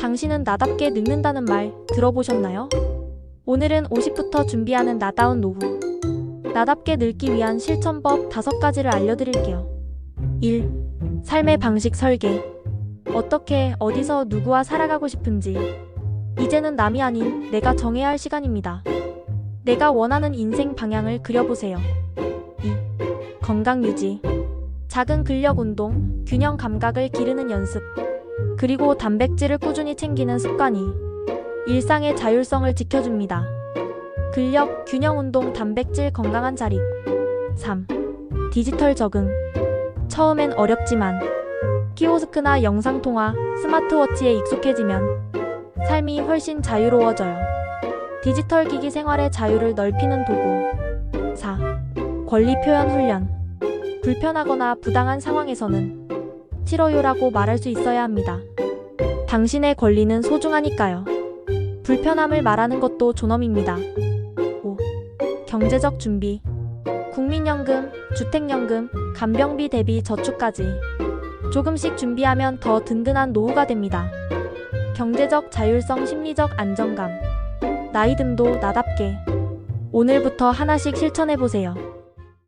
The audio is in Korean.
당신은 나답게 늙는다는 말 들어보셨나요? 오늘은 50부터 준비하는 나다운 노후. 나답게 늙기 위한 실천법 5가지를 알려드릴게요. 1. 삶의 방식 설계. 어떻게, 어디서, 누구와 살아가고 싶은지. 이제는 남이 아닌 내가 정해야 할 시간입니다. 내가 원하는 인생 방향을 그려보세요. 2. 건강 유지. 작은 근력 운동, 균형 감각을 기르는 연습. 그리고 단백질을 꾸준히 챙기는 습관이 일상의 자율성을 지켜줍니다. 근력, 균형 운동, 단백질, 건강한 자립. 3. 디지털 적응. 처음엔 어렵지만 키오스크나 영상통화, 스마트워치에 익숙해지면 삶이 훨씬 자유로워져요. 디지털 기기 생활의 자유를 넓히는 도구. 4. 권리 표현 훈련. 불편하거나 부당한 상황에서는 싫어요라고 말할 수 있어야 합니다. 당신의 권리는 소중하니까요. 불편함을 말하는 것도 존엄입니다. 5. 경제적 준비. 국민연금, 주택연금, 간병비 대비 저축까지 조금씩 준비하면 더 든든한 노후가 됩니다. 경제적 자율성, 심리적 안정감. 나이 듦도 나답게. 오늘부터 하나씩 실천해보세요.